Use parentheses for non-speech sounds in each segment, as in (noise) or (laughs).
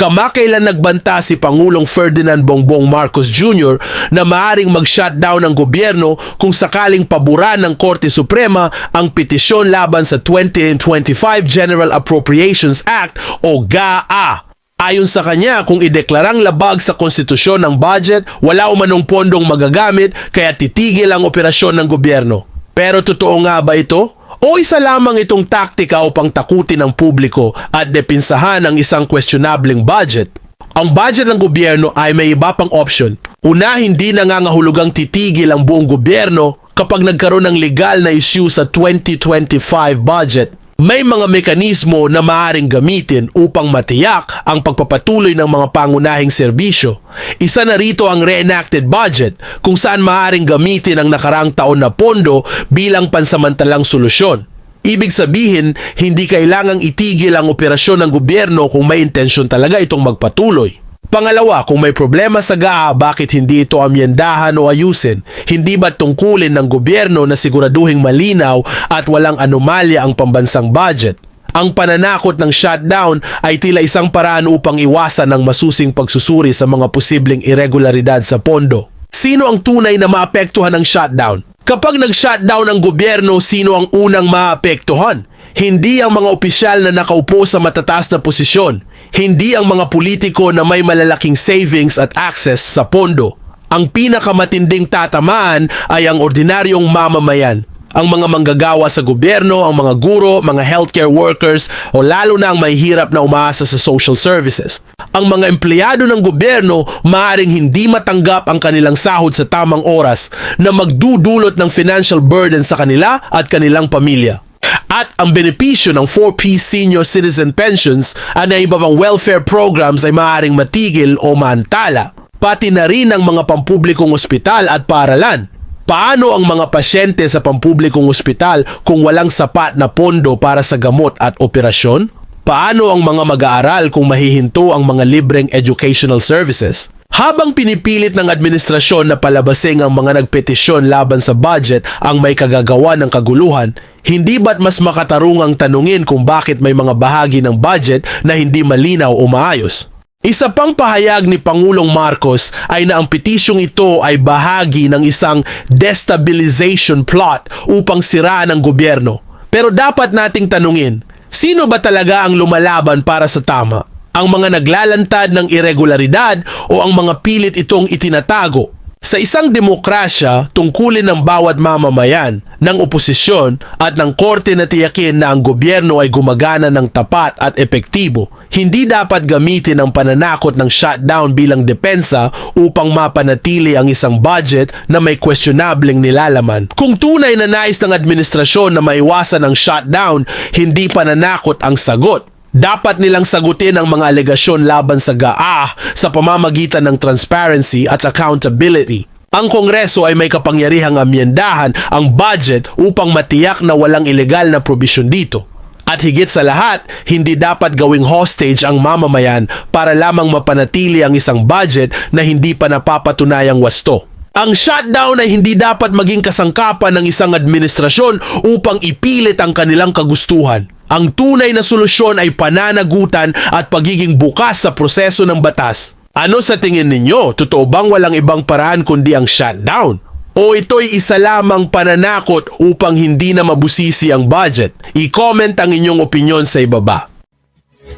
Kamakailan nagbanta si Pangulong Ferdinand Bongbong Marcos Jr. na maaring mag-shutdown ng gobyerno kung sakaling paboran ng Korte Suprema ang petisyon laban sa 2025 General Appropriations Act o GAA. Ayon sa kanya, kung ideklarang labag sa konstitusyon ng budget, wala umanong pondong magagamit kaya titigil ang operasyon ng gobyerno. Pero totoo nga ba ito? O isa lamang itong taktika upang takutin ang publiko at depinsahan ang isang questionableng budget? Ang budget ng gobyerno ay may iba pang option. Una, hindi nangangahulugang titigil ang buong gobyerno kapag nagkaroon ng legal na issue sa 2025 budget. May mga mekanismo na maaring gamitin upang matiyak ang pagpapatuloy ng mga pangunahing serbisyo. Isa na rito ang reenacted budget kung saan maaring gamitin ang nakaraang taon na pondo bilang pansamantalang solusyon. Ibig sabihin, hindi kailangang itigil ang operasyon ng gobyerno kung may intensyon talaga itong magpatuloy. Pangalawa, kung may problema sa GAA, bakit hindi ito amyendahan o ayusin? Hindi ba tungkulin ng gobyerno na siguraduhing malinaw at walang anomalya ang pambansang budget? Ang pananakot ng shutdown ay tila isang paraan upang iwasan ang masusing pagsusuri sa mga posibleng irregularidad sa pondo. Sino ang tunay na maapektuhan ng shutdown? Kapag nag-shutdown ang gobyerno, sino ang unang maapektuhan? Hindi ang mga opisyal na nakaupo sa matataas na posisyon. Hindi ang mga politiko na may malalaking savings at access sa pondo. Ang pinakamatinding tatamaan ay ang ordinaryong mamamayan. Ang mga manggagawa sa gobyerno, ang mga guro, mga healthcare workers o lalo na ang mahihirap na umaasa sa social services. Ang mga empleyado ng gobyerno maaring hindi matanggap ang kanilang sahod sa tamang oras na magdudulot ng financial burden sa kanila at kanilang pamilya. At ang benepisyo ng 4P Senior Citizen Pensions at ng iba pang welfare programs ay maaaring matigil o maantala. Pati na rin ang mga pampublikong ospital at paaralan. Paano ang mga pasyente sa pampublikong ospital kung walang sapat na pondo para sa gamot at operasyon? Paano ang mga mag-aaral kung mahihinto ang mga libreng educational services? Habang pinipilit ng administrasyon na palabasing ang mga nagpetisyon laban sa budget ang may kagagawa ng kaguluhan, hindi ba't mas makatarungang tanungin kung bakit may mga bahagi ng budget na hindi malinaw o maayos? Isa pang pahayag ni Pangulong Marcos ay na ang petisyong ito ay bahagi ng isang destabilization plot upang siraan ang gobyerno. Pero dapat nating tanungin, sino ba talaga ang lumalaban para sa tama? Ang mga naglalantad ng irregularidad o ang mga pilit itong itinatago? Sa isang demokrasya, tungkulin ng bawat mamamayan, ng oposisyon at ng korte na tiyakin na ang gobyerno ay gumagana ng tapat at epektibo. Hindi dapat gamitin ang pananakot ng shutdown bilang depensa upang mapanatili ang isang budget na may questionableng nilalaman. Kung tunay na nais ng administrasyon na maiwasan ang shutdown, hindi pananakot ang sagot. Dapat nilang sagutin ang mga alegasyon laban sa GAA sa pamamagitan ng transparency at accountability. Ang Kongreso ay may kapangyarihang amyendahan ang budget upang matiyak na walang ilegal na probisyon dito. At higit sa lahat, hindi dapat gawing hostage ang mamamayan para lamang mapanatili ang isang budget na hindi pa napapatunayang wasto. Ang shutdown ay hindi dapat maging kasangkapan ng isang administrasyon upang ipilit ang kanilang kagustuhan. Ang tunay na solusyon ay pananagutan at pagiging bukas sa proseso ng batas. Ano sa tingin ninyo? Totoo bang walang ibang paraan kundi ang shutdown? O ito'y isa lamang pananakot upang hindi na mabusisi ang budget? I-comment ang inyong opinion sa ibaba.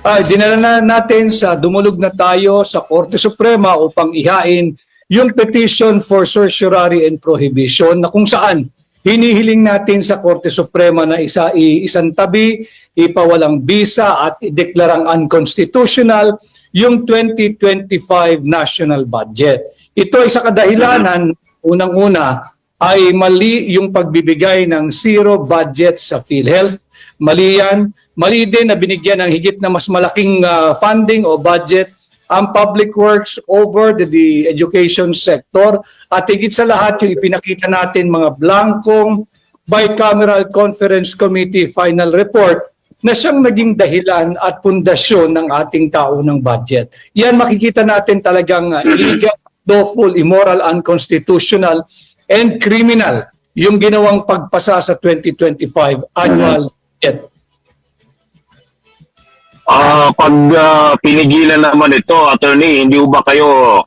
ay dinala na natin sa dumulog na tayo sa Korte Suprema upang ihain yung petition for certiorari and prohibition na kung saan hinihiling natin sa Korte Suprema na isa isang tabi, ipawalang bisa at ideklarang unconstitutional yung 2025 national budget. Ito ay sa kadahilanan, unang-una, ay mali yung pagbibigay ng zero budget sa PhilHealth. Mali yan. Mali din na binigyan ng higit na mas malaking ah, funding o budget ang public works over the, the education sector at higit sa lahat yung ipinakita natin mga blankong bicameral conference committee final report na siyang naging dahilan at pundasyon ng ating taunang budget. Yan makikita natin talagang uh, (clears throat) illegal, lawful, immoral, unconstitutional, and criminal yung ginawang pagpasa sa 2025 annual budget. Ah, pag ah, pinigilan naman ito, attorney, hindi ba kayo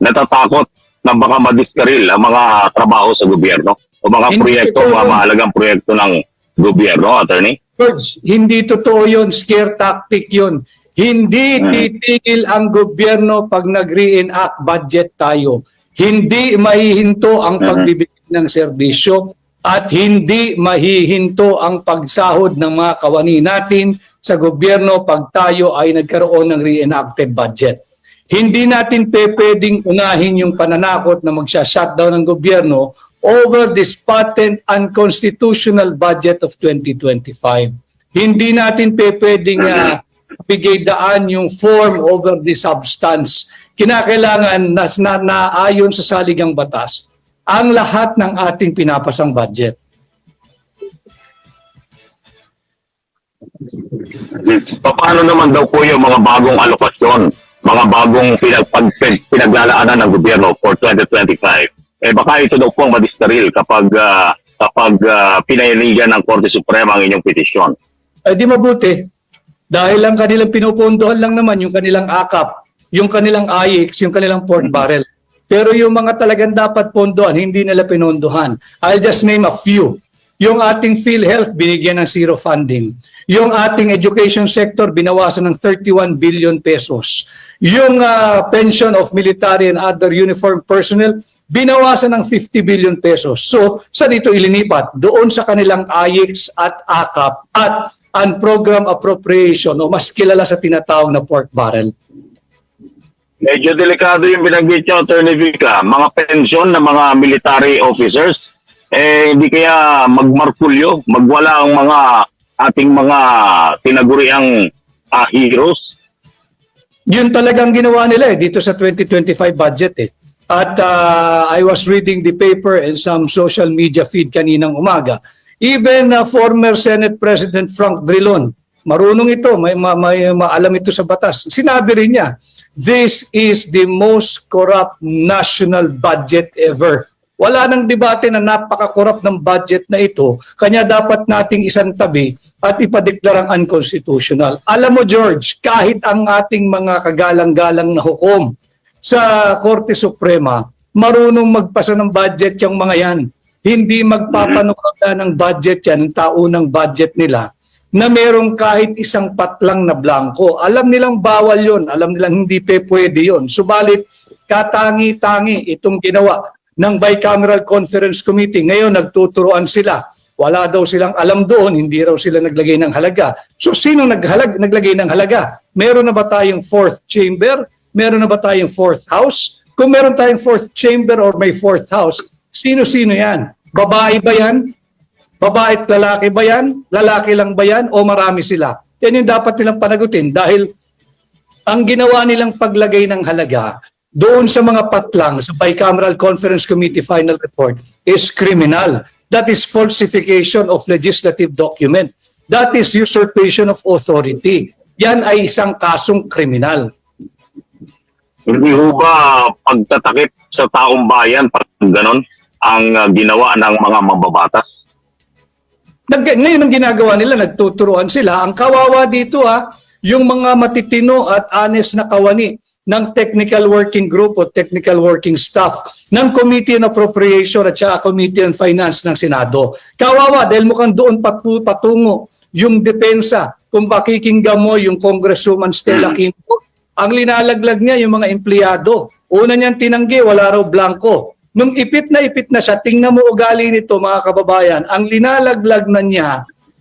natatakot na baka madiskaril ang mga trabaho sa gobyerno? O mga Hindi proyekto, ito- mga mahalagang proyekto ng gobyerno, attorney? George, hindi totoo yun. Scare tactic yun. Hindi Hmm. titigil ang gobyerno pag nag-reenact budget tayo. Hindi mahihinto ang Mhm. pagbibigay ng serbisyo at hindi mahihinto ang pagsahod ng mga kawani natin sa gobyerno pag tayo ay nagkaroon ng reenacted budget. Hindi natin pwedeng unahin yung pananakot na magsha-shutdown ng gobyerno over this patent unconstitutional budget of 2025. Hindi natin pwedeng ah, bigay daan yung form over the substance. Kinakailangan na, na, na ayon sa saligang batas ang lahat ng ating pinapasang budget. Paano naman daw po yung mga bagong alokasyon, mga bagong pinag, pag, pinaglalaanan ng gobyerno for 2025? Eh baka ito daw po ang madiskaril kapag ah, kapag uh, pinayanigan ng Korte Suprema ang inyong petisyon. Eh di mabuti. Dahil lang kanilang pinupundohan lang naman yung kanilang akap, yung kanilang IX, yung kanilang port barrel. Pero yung mga talagang dapat pondohan, hindi nila pinondohan. I'll just name a few. Yung ating PhilHealth, binigyan ng zero funding. Yung ating education sector, binawasan ng 31 billion pesos. Yung ah, pension of military and other uniformed personnel, binawasan ng 50 billion pesos. So, saan ito ilinipat? Doon sa kanilang IX at AKAP at unprogram appropriation o mas kilala sa tinatawag na pork barrel. Medyo delikado yung binanggit niyo, Attorney Vica. Mga pensyon ng mga military officers, eh hindi kaya magmarkulyo, magwala ang mga ating mga tinaguriang ah, heroes. Yun talagang ginawa nila eh, dito sa 2025 budget eh. At uh, I was reading the paper and some social media feed kaninang umaga. Even uh, former Senate President Frank Drilon, marunong ito, may, ma- may maalam ito sa batas. Sinabi rin niya, this is the most corrupt national budget ever. Wala nang debate na napaka-corrupt ng budget na ito, kanya dapat nating isang tabi at ipadeklarang unconstitutional. Alam mo George, kahit ang ating mga kagalang-galang na hukom sa Korte Suprema, marunong magpasa ng budget yung mga yan. Hindi magpapanukala ng budget yan, ng taunang budget nila, na merong kahit isang patlang na blanco. Alam nilang bawal yon, alam nilang hindi pe pwede yon. Subalit, katangi-tangi itong ginawa ng Bicameral Conference Committee. Ngayon, nagtuturoan sila. Wala daw silang alam doon, hindi raw sila naglagay ng halaga. So, sino naghalag, naglagay ng halaga? Meron na ba tayong fourth chamber? Meron na ba tayong fourth house? Kung meron tayong fourth chamber or may fourth house, sino-sino yan? Babae ba yan? Babae at lalaki ba yan? Lalaki lang ba yan? O marami sila? Yan yung dapat nilang panagutin dahil ang ginawa nilang paglagay ng halaga doon sa mga patlang sa Bicameral Conference Committee final report is criminal. That is falsification of legislative document. That is usurpation of authority. Yan ay isang kasong kriminal. Hindi ho ba pagtatakip sa taong bayan, parang ganon, ang ah, ginawa ng mga mambabatas? Nag, ngayon ang ginagawa nila, nagtuturuan sila. Ang kawawa dito ha, yung mga matitino at honest na kawani ng technical working group o technical working staff ng Committee on Appropriation at saka Committee on Finance ng Senado. Kawawa dahil mukhang doon patu- patungo yung depensa kung pakikinggan mo yung Congresswoman Stella Quinto. Ang linalaglag niya yung mga empleyado. Una niyang tinanggi, wala raw blanco. Nung ipit na ipit na siya, tingnan mo ugali nito mga kababayan, ang linalaglag na niya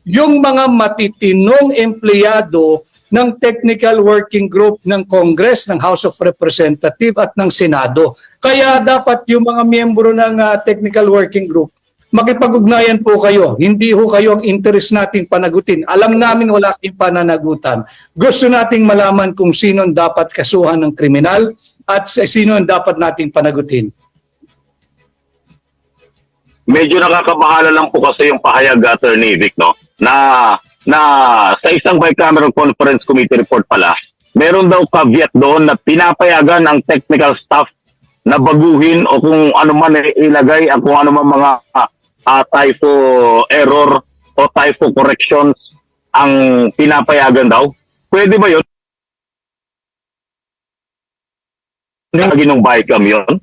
yung mga matitinong empleyado ng Technical Working Group ng Congress, ng House of Representative at ng Senado. Kaya dapat yung mga miyembro ng ah, Technical Working Group, makipag-ugnayan po kayo. Hindi ho kayo ang interest nating panagutin. Alam namin wala kayong pananagutan. Gusto nating malaman kung sino dapat kasuhan ng kriminal at sino dapat nating panagutin. Medyo nakakabahala lang po kasi yung pahayag, Attorney Vic, no? Na, na sa isang bicameral conference committee report pala, meron daw caveat doon na pinapayagan ang technical staff na baguhin o kung ano man ilagay ang kung ano man mga uh, typo error o typo corrections ang pinapayagan daw. Pwede ba yun? Ginong BICAM yun?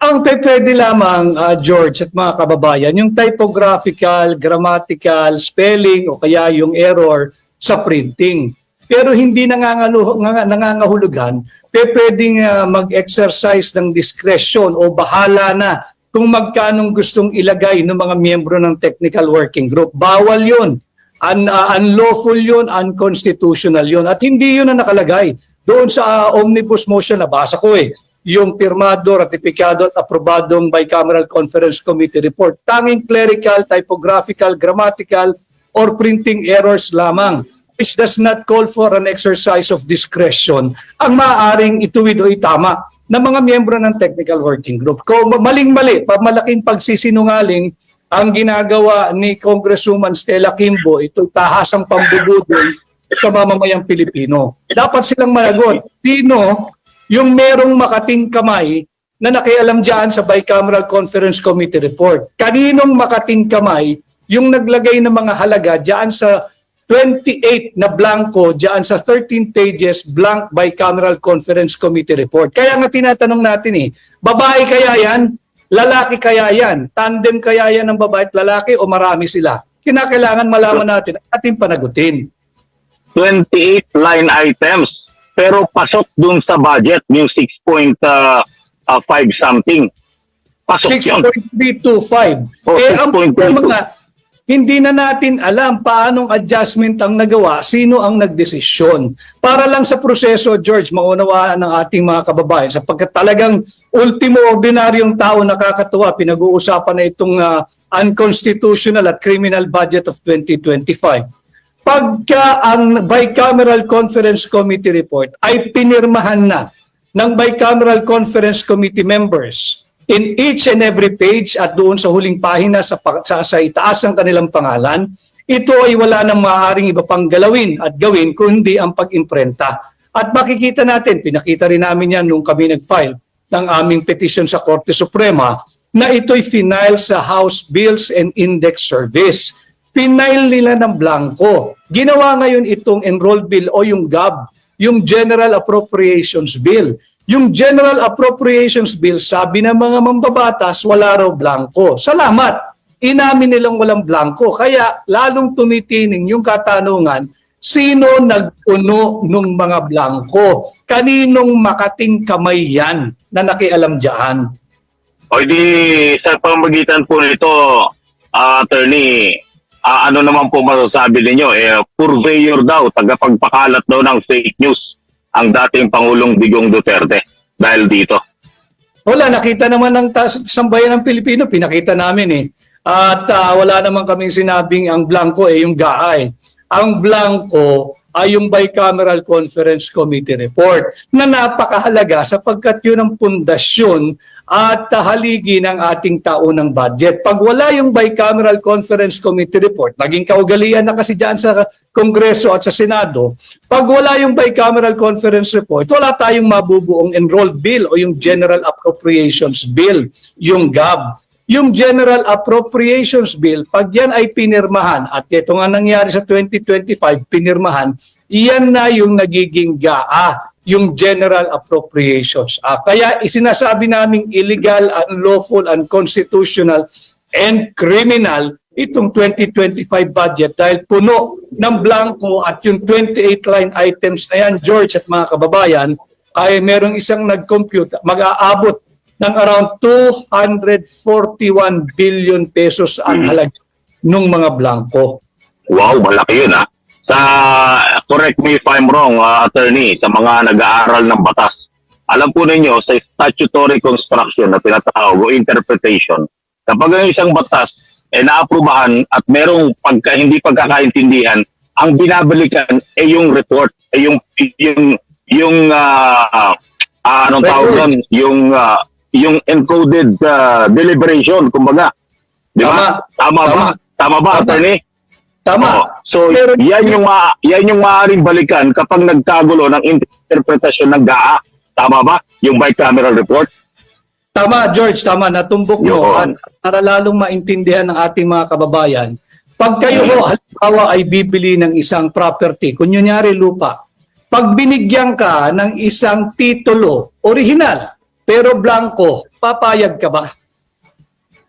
Ang pwede lamang, ah, George at mga kababayan, yung typographical, grammatical, spelling o kaya yung error sa printing. Pero hindi nangangahulugan, pwedeng ah, mag-exercise ng discretion o bahala na kung magkanong gustong ilagay ng mga miyembro ng technical working group. Bawal yun. Un- ah, unlawful yun, unconstitutional yun. At hindi yun na nakalagay. Doon sa ah, omnibus motion, nabasa ko eh, yung pirmado, ratifikado at aprobadong bicameral conference committee report. Tanging clerical, typographical, grammatical, or printing errors lamang which does not call for an exercise of discretion ang maaaring ituwid o itama ng mga miyembro ng technical working group. Kung maling-mali, pag malaking pagsisinungaling ang ginagawa ni Congresswoman Stella Kimbo, ito tahasang pambubudol sa mamamayang Pilipino. Dapat silang managot. Sino yung merong makating kamay na nakialam dyan sa Bicameral Conference Committee report? Kaninong makating kamay yung naglagay ng mga halaga dyan sa 28 na blanco dyan sa 13 pages blank bicameral conference committee report. Kaya nga tinatanong natin eh, babae kaya yan? Lalaki kaya yan? Tandem kaya yan ng babae at lalaki o marami sila? Kinakailangan malaman natin at ating panagutin. 28 line items. Pero pasok dun sa budget, yung 6.5 something. Pasok yun. 6.325. Oh, eh, ang 6.22. problema nga, hindi na natin alam paanong adjustment ang nagawa, sino ang nagdesisyon. Para lang sa proseso, George, maunawaan ng ating mga kababayan sapagkat talagang ultimo ordinaryong tao nakakatuwa, pinag-uusapan na itong ah, unconstitutional at criminal budget of 2025. Pagka ang Bicameral Conference Committee report ay pinirmahan na ng Bicameral Conference Committee members in each and every page at doon sa huling pahina sa, sa, sa itaas ng kanilang pangalan, ito ay wala nang maaaring iba pang galawin at gawin kundi ang pag-imprenta. At makikita natin, pinakita rin namin yan nung kami nag-file ng aming petition sa Korte Suprema na ito'y final sa House Bills and Index Service. Final nila ng blanco. Ginawa ngayon itong enrolled bill o yung GAB, yung General Appropriations Bill. Yung General Appropriations Bill, sabi ng mga mambabatas, wala raw blanco. Salamat! Inamin nilang walang blanco. Kaya lalong tumitining yung katanungan, sino nagpuno ng mga blanco? Kaninong makating kamay yan na nakialam dyan? O di sa pamagitan po nito, ah, attorney, ah, ano naman po masasabi ninyo? Eh, purveyor daw, tagapagpakalat daw ng fake news ang dating Pangulong Digong Duterte dahil dito. Wala, nakita naman ng sambayan ng Pilipino, pinakita namin eh. At ah, wala naman kaming sinabing ang blanco eh yung GAA eh. Ang blanco ay yung Bicameral Conference Committee report na napakahalaga sapagkat yun ang pundasyon at haligi ng ating taunang budget. Pag wala yung Bicameral Conference Committee report, naging kaugalian na kasi dyan sa Kongreso at sa Senado, pag wala yung Bicameral Conference report, wala tayong mabubuong enrolled bill o yung General Appropriations Bill, yung GAB. Yung General Appropriations Bill, pag yan ay pinirmahan, at ito nga nangyari sa 2025, pinirmahan, iyan na yung nagiging GAA, yung General Appropriations Act. Kaya isinasabi naming illegal, unlawful, unconstitutional, and criminal itong 2025 budget dahil puno ng blanco at yung 28 line items na yan, George at mga kababayan, ay merong isang nag-compute, mag-aabot ng around 241 billion pesos ang halaga ng mga blanco. Wow, malaki yun ha. Sa, correct me if I'm wrong, ah, attorney, sa mga nag-aaral ng batas, alam po ninyo, sa statutory construction na tinatawag o interpretation, kapag ang isang batas ay naaprubahan at merong pagka, hindi pagkakaintindihan, ang binabalikan ay yung report, ay yung yung yung ah, ah, anong tawag doon, yung ah, yung encoded ah, deliberation, kumbaga. Di ba? Tama, ba? Tama. Tama ba, Tama. attorney? Tama. Oo. So, Pero- yan yung ma yan yung maaaring balikan kapag nagkagulo ng interpretasyon ng GAA. Tama ba? Yung bicameral report? Tama, George, tama. Natumbok mo. At para lalong maintindihan ng ating mga kababayan, Pag kayo ho, halimbawa ay bibili ng isang property, kunyari lupa, pag binigyan ka ng isang titulo, original, pero blanco, papayag ka ba?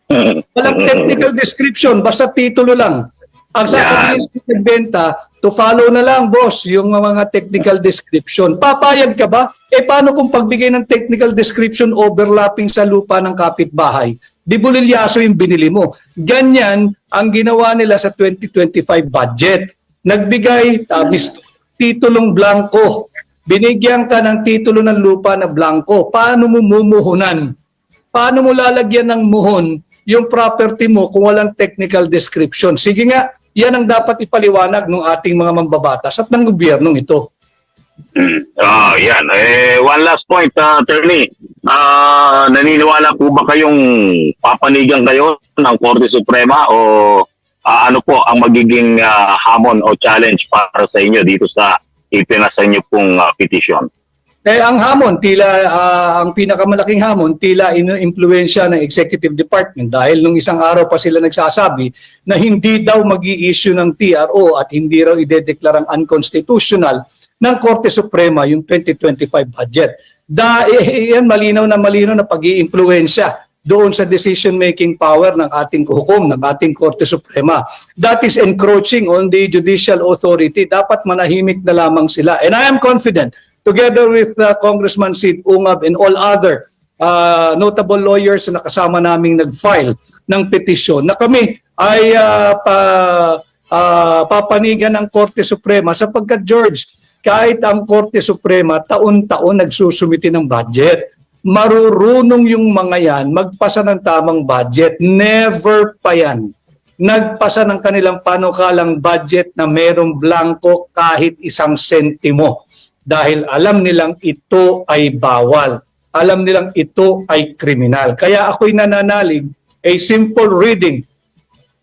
(laughs) Walang technical description, basta titulo lang. Ang sasabihin sa nagbenta, to follow na lang, boss, yung mga technical description. Papayag ka ba? Eh, paano kung pagbigay ng technical description overlapping sa lupa ng kapitbahay? Di bulilyaso yung binili mo. Ganyan ang ginawa nila sa 2025 budget. Nagbigay, uh, titulong blanco. Binigyan ka ng titulo ng lupa na blanco. Paano mo mumuhunan? Paano mo lalagyan ng muhon yung property mo kung walang technical description? Sige nga, yan ang dapat ipaliwanag ng ating mga mambabatas at ng gobyernong ito. (clears throat) Ah, yan. Eh, one last point, uh, attorney. Ah, naniniwala po ba kayong papanigan kayo ng Korte Suprema o ah, ano po ang magiging ah, hamon o challenge para sa inyo dito sa ipinasa niyo pong ah, petition? Eh ang hamon, tila ah, ang pinakamalaking hamon, tila ino-impluwensya ng executive department dahil nung isang araw pa sila nagsasabi na hindi daw mag issue ng TRO at hindi raw idedeklarang unconstitutional ng Korte Suprema yung 2025 budget. Da, eh, yan malinaw na malinaw na pag iimpluwensya doon sa decision-making power ng ating hukom, ng ating Korte Suprema. That is encroaching on the judicial authority. Dapat manahimik na lamang sila. And I am confident together with uh, Congressman Sid Ungab and all other uh, notable lawyers na kasama naming nag-file ng petisyon na kami ay uh, pa, uh, papanigan ng Korte Suprema sapagkat George, kahit ang Korte Suprema taon-taon nagsusumiti ng budget, marurunong yung mga yan magpasa ng tamang budget. Never pa yan nagpasa ng kanilang panukalang budget na merong blanco kahit isang sentimo dahil alam nilang ito ay bawal. Alam nilang ito ay kriminal. Kaya ako'y nananalig a simple reading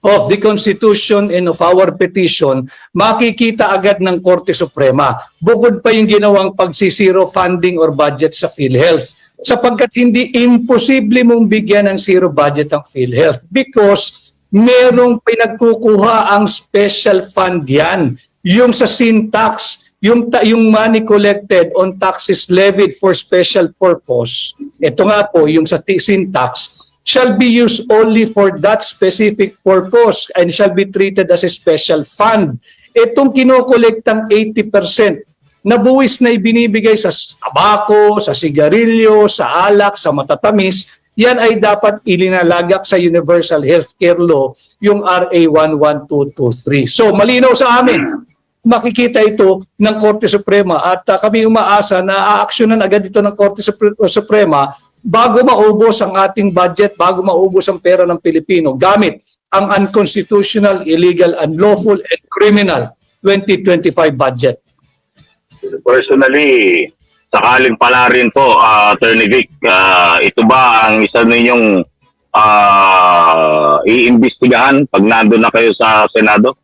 of the Constitution and of our petition, makikita agad ng Korte Suprema. Bukod pa yung ginawang pagsisiro funding or budget sa PhilHealth. Sapagkat hindi imposible mong bigyan ng zero budget ang PhilHealth because merong pinagkukuha ang special fund yan. Yung sa syntax, yung ta- yung money collected on taxes levied for special purpose, ito nga po yung sa t- syntax, shall be used only for that specific purpose and shall be treated as a special fund. Itong kinokolektang 80% na buwis na ibinibigay sa tabako, sa sigarilyo, sa alak, sa matatamis, yan ay dapat ilinalagak sa Universal Healthcare Law, yung RA 11223. So malinaw sa amin, makikita ito ng Korte Suprema at uh, kami umaasa na aaksyonan agad ito ng Korte Supre- Suprema bago maubos ang ating budget, bago maubos ang pera ng Pilipino gamit ang unconstitutional, illegal, unlawful, and criminal 2025 budget. Personally, sakaling pala rin po, ah, Attorney Vic, ah, ito ba ang isa ninyong ah, iimbestigahan pag nandun na kayo sa Senado?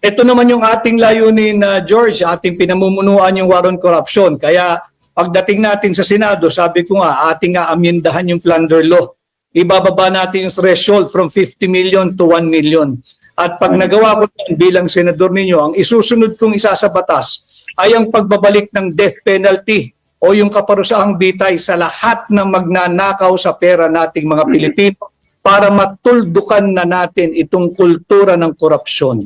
Ito naman yung ating layunin na George, ating pinamumunuan yung war on corruption. Kaya pagdating natin sa Senado, sabi ko nga, ating nga amyendahan yung plunder law. Ibababa natin yung threshold from 50 million to 1 million. At pag nagawa ko yan bilang senador ninyo, ang isusunod kong isa sa batas ay ang pagbabalik ng death penalty o yung kaparusahang bitay sa lahat ng magnanakaw sa pera nating mga Pilipino para matuldukan na natin itong kultura ng korupsyon.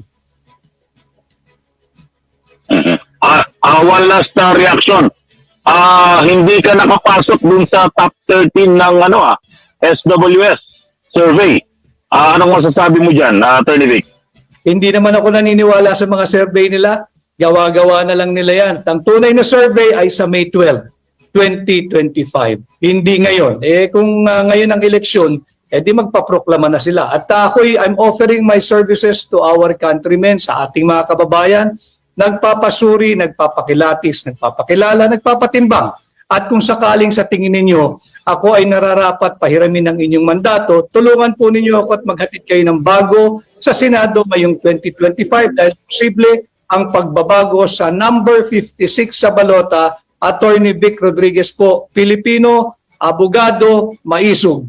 Ah, ah, one last ah, reaction. Ah, hindi ka nakapasok dun sa top 13 ng ano ah, SWS survey. Ah, anong masasabi mo diyan, Attorney Vic? Hindi naman ako naniniwala sa mga survey nila. Gawa-gawa na lang nila yan. Ang tunay na survey ay sa May 12, 2025. Hindi ngayon. Eh kung ah, ngayon ang eleksyon, eh di magpaproklama na sila. At ako'y I'm offering my services to our countrymen, sa ating mga kababayan, nagpapasuri, nagpapakilatis, nagpapakilala, nagpapatimbang. At kung sakaling sa tingin ninyo, ako ay nararapat pahiramin ng inyong mandato, tulungan po ninyo ako at maghatid kayo ng bago sa Senado ngayong 2025 dahil posible ang pagbabago sa number 56 sa balota, Attorney Vic Rodriguez po, Pilipino, abogado, maisog.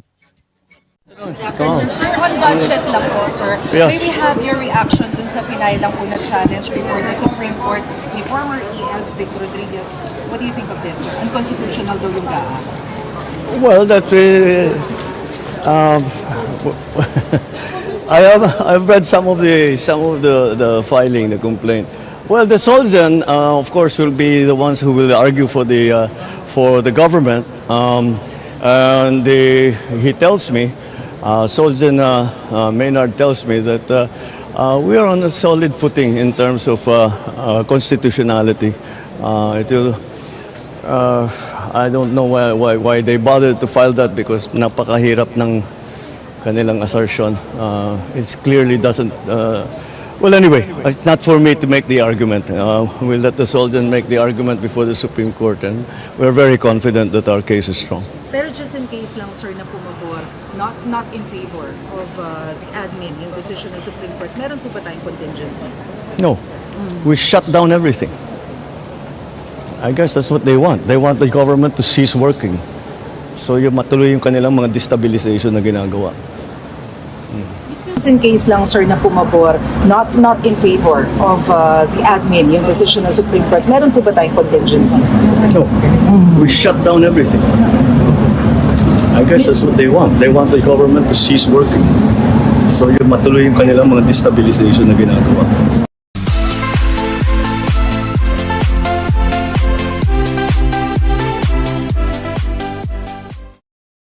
Sir, on budget lang po, sir. Yes. May we have your reaction dun sa pinay lang po na challenge before the Supreme Court ni former ES Vic Rodriguez. What do you think of this, sir? Unconstitutional daw yung GAA. Well, that uh, um, I have (laughs) I've read some of the some of the, the filing, the complaint. Well, the Solzhen, uh, of course, will be the ones who will argue for the uh, for the government. Um, and the, he tells me, uh, Solzhen uh, uh, Maynard tells me that uh, uh, we are on a solid footing in terms of uh, uh, constitutionality. Uh, it will Uh, I don't know why, why, why they bothered to file that because napakahirap ng kanilang assertion. Uh, it clearly doesn't... Uh, well, anyway, it's not for me to make the argument. Uh, we'll let the Soldier make the argument before the Supreme Court and we're very confident that our case is strong. Pero just in case lang, sir, na pumabor, not not in favor of uh, the admin, yung decision ng Supreme Court, meron po ba tayong contingency? No, we shut down everything. I guess that's what they want. They want the government to cease working. So yung matuloy yung kanilang mga destabilization na ginagawa. Just in case lang, sir, na pumabor, not not in favor of uh, the admin, yung decision ng Supreme Court, meron po ba tayong contingency? No. We shut down everything. I guess that's what they want. They want the government to cease working. So yung matuloy yung kanilang mga destabilization na ginagawa.